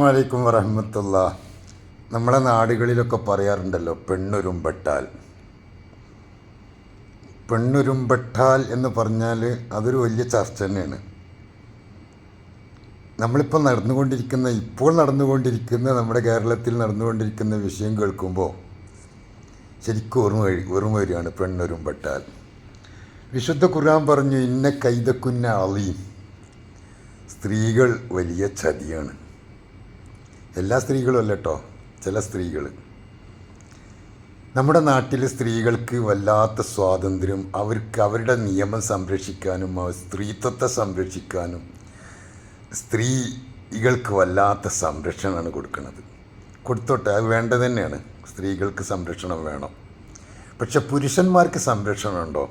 വലൈക്കും വറഹമത്തുള്ള. നമ്മളെ നാടുകളിലൊക്കെ പറയാറുണ്ടല്ലോ പെണ്ണുരുമ്പെട്ടാൽ. പെണ്ണുരുമ്പെട്ടാൽ എന്ന് പറഞ്ഞാൽ അതൊരു വലിയ ചർച്ച തന്നെയാണ്. നമ്മളിപ്പോൾ നടന്നുകൊണ്ടിരിക്കുന്ന ഇപ്പോൾ നടന്നുകൊണ്ടിരിക്കുന്ന നമ്മുടെ കേരളത്തിൽ നടന്നുകൊണ്ടിരിക്കുന്ന വിഷയം കേൾക്കുമ്പോൾ ശരിക്കും ഓർമ്മ ഓർമ്മ വരികയാണ് പെണ്ണുരുമ്പെട്ടാൽ. വിശുദ്ധ ഖുർആൻ പറഞ്ഞു ഇന്ന കൈതക്കുന്ന അളിയും സ്ത്രീകൾ വലിയ ചതിയാണ്. എല്ലാ സ്ത്രീകളും അല്ല കേട്ടോ ചില സ്ത്രീകൾ നമ്മുടെ നാട്ടിൽ സ്ത്രീകൾക്ക് വല്ലാത്ത സ്വാതന്ത്ര്യം അവർക്ക് അവരുടെ നിയമം സംരക്ഷിക്കാനും സ്ത്രീത്വത്തെ സംരക്ഷിക്കാനും സ്ത്രീകൾക്ക് വല്ലാത്ത സംരക്ഷണമാണ് കൊടുക്കുന്നത്. കൊടുത്തോട്ടെ അത് വേണ്ടത് തന്നെയാണ്. സ്ത്രീകൾക്ക് സംരക്ഷണം വേണം. പക്ഷെ പുരുഷന്മാർക്ക് സംരക്ഷണമുണ്ടോ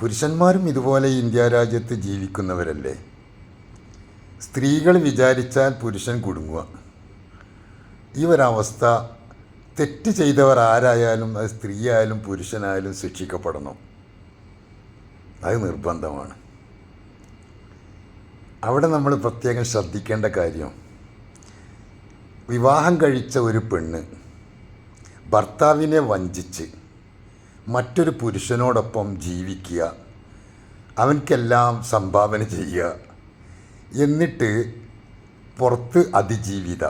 പുരുഷന്മാരും ഇതുപോലെ ഇന്ത്യ രാജ്യത്ത് ജീവിക്കുന്നവരല്ലേ? സ്ത്രീകൾ വിചാരിച്ചാൽ പുരുഷൻ കുടുങ്ങുക. ഈ ഒരവസ്ഥ തെറ്റ് ചെയ്തവർ ആരായാലും അത് സ്ത്രീ ആയാലും പുരുഷനായാലും ശിക്ഷിക്കപ്പെടണം. അത് നിർബന്ധമാണ്. അവിടെ നമ്മൾ പ്രത്യേകം ശ്രദ്ധിക്കേണ്ട കാര്യം വിവാഹം കഴിച്ച ഒരു പെണ്ണ് ഭർത്താവിനെ വഞ്ചിച്ച് മറ്റൊരു പുരുഷനോടൊപ്പം ജീവിക്കുക അവൻക്കെല്ലാം സംഭാവന ചെയ്യുക എന്നിട്ട് പുറത്ത് അതിജീവിത.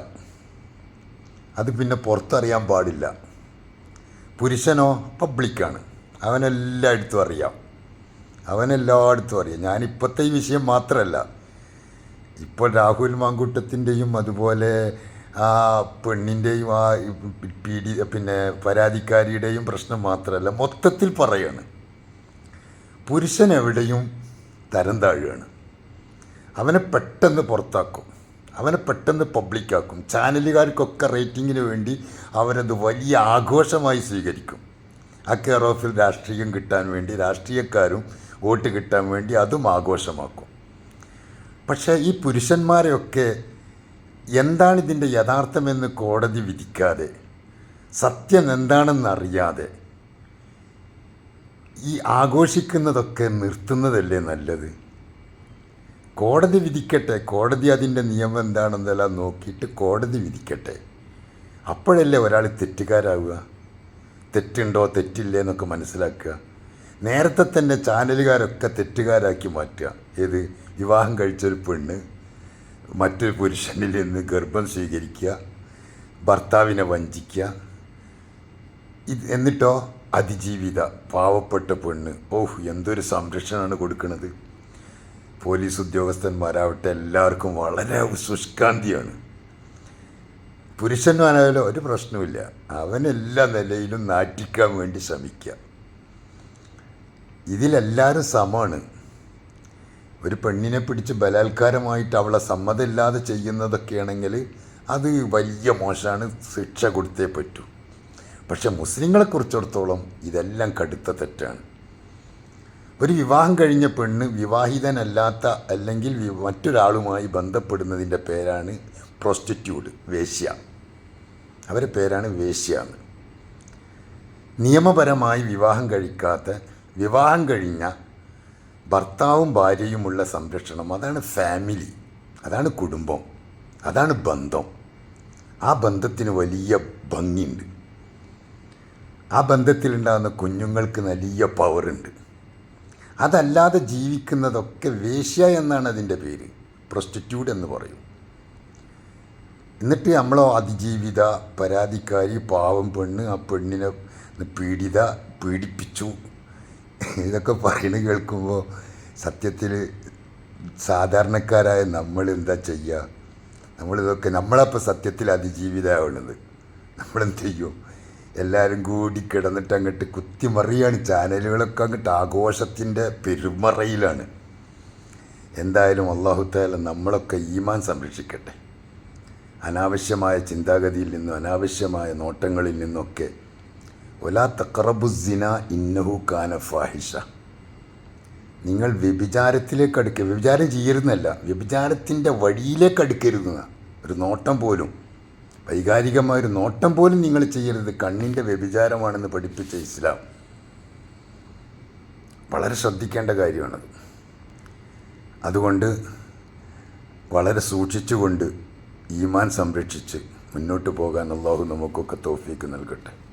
അത് പിന്നെ പുറത്തറിയാൻ പാടില്ല. പുരുഷനോ പബ്ലിക്കാണ്. അവനെല്ലായിടത്തും അറിയാം. അവനെല്ലായിടത്തും അറിയാം. ഞാനിപ്പോഴത്തെ ഈ വിഷയം മാത്രമല്ല. ഇപ്പോൾ രാഹുൽ മാങ്കൂട്ടത്തിന്റെയും അതുപോലെ ആ പെണ്ണിന്റെയും ആ പീഡി പിന്നെ പരാതിക്കാരിയുടെയും പ്രശ്നം മാത്രമല്ല. മൊത്തത്തിൽ പറയാണ്. പുരുഷൻ എവിടെയും തരം താഴുകയാണ്. അവനെ പെട്ടെന്ന് പുറത്താക്കും. അവനെ പെട്ടെന്ന് പബ്ലിക്കാക്കും ചാനലുകാർക്കൊക്കെ റേറ്റിങ്ങിന് വേണ്ടി അവരത് വലിയ ആഘോഷമായി സ്വീകരിക്കും. ആ കെയർ ഓഫിൽ രാഷ്ട്രീയം കിട്ടാൻ വേണ്ടി രാഷ്ട്രീയക്കാരും വോട്ട് കിട്ടാൻ വേണ്ടി അതും ആഘോഷമാക്കും. പക്ഷേ ഈ പുരുഷന്മാരെയൊക്കെ എന്താണ് ഇതിന്റെ യഥാർത്ഥമെന്ന് കോടതി വിധിക്കാതെ സത്യം എന്താണെന്ന് അറിയാതെ ഈ ആഘോഷിക്കുന്നതൊക്കെ നിർത്തുന്നതല്ലേ നല്ലത്? കോടതി വിധിക്കട്ടെ. കോടതി അതിന്റെ നിയമം എന്താണെന്നെല്ലാം നോക്കിയിട്ട് കോടതി വിധിക്കട്ടെ. അപ്പോഴല്ലേ ഒരാൾ തെറ്റുകാരാവുക? തെറ്റുണ്ടോ തെറ്റില്ലേ എന്നൊക്കെ മനസ്സിലാക്കുക. നേരത്തെ തന്നെ ചാനലുകാരൊക്കെ തെറ്റുകാരാക്കി മാറ്റുക. ഏത്? വിവാഹം കഴിച്ചൊരു പെണ്ണ് മറ്റൊരു പുരുഷനിൽ നിന്ന് ഗർഭം സ്വീകരിക്കുക ഭർത്താവിനെ വഞ്ചിക്കുക. ഇത് എന്നിട്ടോ? അതിജീവിത. പാവപ്പെട്ട പെണ്ണ്. ഓഹ് എന്തൊരു സംരക്ഷണമാണ് കൊടുക്കുന്നത് പോലീസ് ഉദ്യോഗസ്ഥന്മാരാവട്ടെ എല്ലാവർക്കും വളരെ ശുഷ്കാന്തിയാണ്. പുരുഷന്മാരായാലും ഒരു പ്രശ്നമില്ല അവനെല്ലാ നിലയിലും നാറ്റിക്കാൻ വേണ്ടി ശ്രമിക്കുക. ഇതിലെല്ലാവരും സമമാണ്. ഒരു പെണ്ണിനെ പിടിച്ച് ബലാത്കാരമായിട്ട് അവളെ സമ്മതമില്ലാതെ ചെയ്യുന്നതൊക്കെയാണെങ്കിൽ അത് വലിയ മോശമാണ്. ശിക്ഷ കൊടുത്തേ പറ്റൂ. പക്ഷെ മുസ്ലിങ്ങളെ കുറിച്ചിടത്തോളം ഇതെല്ലാം കടുത്ത തെറ്റാണ്. ഒരു വിവാഹം കഴിഞ്ഞ പെണ്ണ് വിവാഹിതനല്ലാത്ത അല്ലെങ്കിൽ മറ്റൊരാളുമായി ബന്ധപ്പെടുന്നതിന്റെ പേരാണ് പ്രോസ്റ്റിറ്റ്യൂട്ട് വേശ്യ. അവരുടെ പേരാണ് വേശ്യ നിയമപരമായി വിവാഹം കഴിക്കാത്ത വിവാഹം കഴിഞ്ഞ ഭർത്താവും ഭാര്യയുമുള്ള സംരക്ഷണം അതാണ് ഫാമിലി അതാണ് കുടുംബം അതാണ് ബന്ധം. ആ ബന്ധത്തിന് വലിയ ഭംഗിയുണ്ട്. ആ ബന്ധത്തിലുണ്ടാകുന്ന കുഞ്ഞുങ്ങൾക്ക് വലിയ പവറുണ്ട് അതല്ലാതെ ജീവിക്കുന്നതൊക്കെ വേശ്യ എന്നാണ് അതിന്റെ പേര്. പ്രോസ്റ്റിറ്റ്യൂട്ട് എന്ന് പറയും. എന്നിട്ട് നമ്മളോ അതിജീവിത പരാതിക്കാരി പാവം പെണ്ണ് ആ പെണ്ണിനെ പീഡിത പീഡിപ്പിച്ചു. ഇതൊക്കെ പറയണ കേൾക്കുമ്പോൾ സത്യത്തിൽ സാധാരണക്കാരായ നമ്മൾ എന്താ ചെയ്യുക നമ്മളിതൊക്കെ നമ്മളപ്പോൾ സത്യത്തിൽ അതിജീവിതമാവുന്നത് നമ്മളെന്ത് ചെയ്യും? എല്ലാവരും കൂടി കിടന്നിട്ട് അങ്ങോട്ട് കുത്തിമറിയാണ് ചാനലുകളൊക്കെ അങ്ങോട്ട് ആഘോഷത്തിന്റെ പെരുമറയിലാണ്. എന്തായാലും അള്ളാഹുത്താല നമ്മളൊക്കെ ഈമാൻ സംരക്ഷിക്കട്ടെ. അനാവശ്യമായ ചിന്താഗതിയിൽ നിന്നും അനാവശ്യമായ നോട്ടങ്ങളിൽ നിന്നൊക്കെ. ഒലാ തക്കറബുസിന ഇന്നഹു കാന ഫാഹിഷ. നിങ്ങൾ വ്യഭിചാരത്തിലേക്ക് അടുക്കുക വ്യഭിചാരം ചെയ്യരുന്നല്ല വ്യഭിചാരത്തിന്റെ വഴിയിലേക്ക് അടുക്കരുതെന്ന. ഒരു നോട്ടം പോലും വൈകാരികമായ ഒരു നോട്ടം പോലും നിങ്ങൾ ചെയ്യരുത്. കണ്ണിന്റെ വ്യഭിചാരമാണെന്ന് പഠിപ്പിച്ച ഇസ്ലാം. വളരെ ശ്രദ്ധിക്കേണ്ട കാര്യമാണത്. അതുകൊണ്ട് വളരെ സൂക്ഷിച്ചുകൊണ്ട് ഈമാൻ സംരക്ഷിച്ച് മുന്നോട്ട് പോകാൻ അള്ളാഹു നമുക്കൊക്കെ തോഫീക്ക് നൽകട്ടെ.